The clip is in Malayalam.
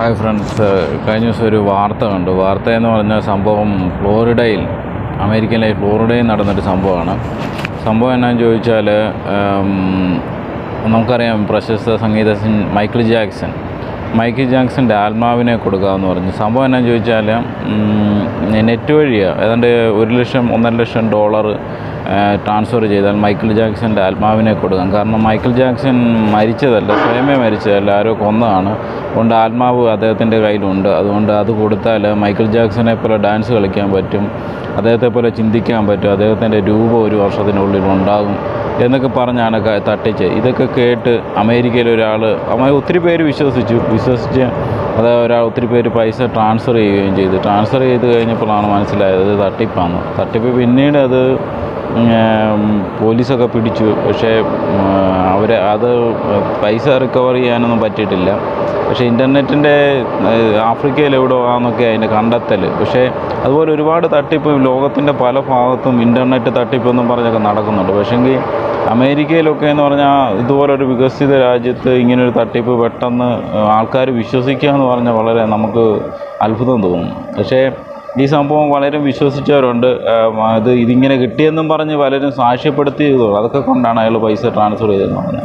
Hi friends. കഴിഞ്ഞ ദിവസം ഒരു വാർത്ത കണ്ടു. വാർത്ത എന്ന് പറഞ്ഞ സംഭവം ഫ്ലോറിഡയിൽ അമേരിക്കയിലെ ഫ്ലോറിഡയിൽ നടന്നൊരു സംഭവമാണ്. സംഭവം എന്നാന്ന് ചോദിച്ചാൽ നമുക്കറിയാം പ്രശസ്ത സംഗീതജ്ഞൻ മൈക്കിൾ ജാക്സൺ. മൈക്കിൾ ജാക്സന്റെ ആത്മാവിനെ കൊടുക്കുക എന്ന് പറഞ്ഞു. സംഭവം എന്നാന്ന് ചോദിച്ചാൽ നെറ്റ് വഴിയാണ് ഏതാണ്ട് ഒരു ലക്ഷം ഒന്നര ലക്ഷം ഡോളർ ട്രാൻസ്ഫർ ചെയ്താൽ മൈക്കിൾ ജാക്സന്റെ ആത്മാവിനെ കൊടുക്കാം. കാരണം മൈക്കിൾ ജാക്സൺ മരിച്ചതല്ല സ്വയമേ മരിച്ചതല്ല ആരോ കൊന്നതാണ്. അതുകൊണ്ട് ആത്മാവ് അദ്ദേഹത്തിന്റെ കയ്യിലുണ്ട്. അതുകൊണ്ട് അത് കൊടുത്താൽ മൈക്കിൾ ജാക്സനെ പോലെ ഡാൻസ് കളിക്കാൻ പറ്റും അദ്ദേഹത്തെ പോലെ ചിന്തിക്കാൻ പറ്റും അദ്ദേഹത്തിന്റെ രൂപം ഒരു വർഷത്തിനുള്ളിൽ ഉണ്ടാകും. എന്നൊക്കെ പറഞ്ഞാണ് തട്ടിച്ച്. ഇതൊക്കെ കേട്ട് അമേരിക്കയിൽ ഒരാൾ ഒത്തിരി പേര് വിശ്വസിച്ചു. വിശ്വസിച്ച് അത് ഒരാൾ ഒത്തിരി പേര് പൈസ ട്രാൻസ്ഫർ ചെയ്യുകയും ചെയ്തു. ട്രാൻസ്ഫർ ചെയ്ത് കഴിഞ്ഞപ്പോഴാണ് മനസ്സിലായത് ഇത് തട്ടിപ്പാണ്. തട്ടിപ്പ് പിന്നീട് അത് പോലീസൊക്കെ പിടിച്ചു. പക്ഷേ അവർ അത് പൈസ റിക്കവർ ചെയ്യാനൊന്നും പറ്റിയിട്ടില്ല. പക്ഷേ ഇന്റർനെറ്റിന്റെ ആഫ്രിക്കയിൽ എവിടെ ആണെന്നൊക്കെ അതിന്റെ കണ്ടെത്തൽ പക്ഷേ അതുപോലെ ഒരുപാട് തട്ടിപ്പ് ലോകത്തിന്റെ പല ഭാഗത്തും ഇന്റർനെറ്റ് തട്ടിപ്പെന്നും പറഞ്ഞൊക്കെ നടക്കുന്നുണ്ട്. പക്ഷേങ്കിൽ അമേരിക്കയിലൊക്കെ എന്ന് പറഞ്ഞാൽ ഇതുപോലൊരു വികസിത രാജ്യത്ത് ഇങ്ങനൊരു തട്ടിപ്പ് പെട്ടെന്ന് ആൾക്കാർ വിശ്വസിക്കുക എന്ന് പറഞ്ഞാൽ വളരെ നമുക്ക് അത്ഭുതം തോന്നും പക്ഷേ ഈ സംഭവം വളരെ വിശ്വസിച്ചവരുണ്ട്. അത് ഇതിങ്ങനെ കിട്ടിയെന്നും പറഞ്ഞ് പലരും സാക്ഷ്യപ്പെടുത്തിയതും അതൊക്കെ കൊണ്ടാണ് അയാൾ പൈസ ട്രാൻസ്ഫർ ചെയ്തതെന്ന് പറഞ്ഞത്.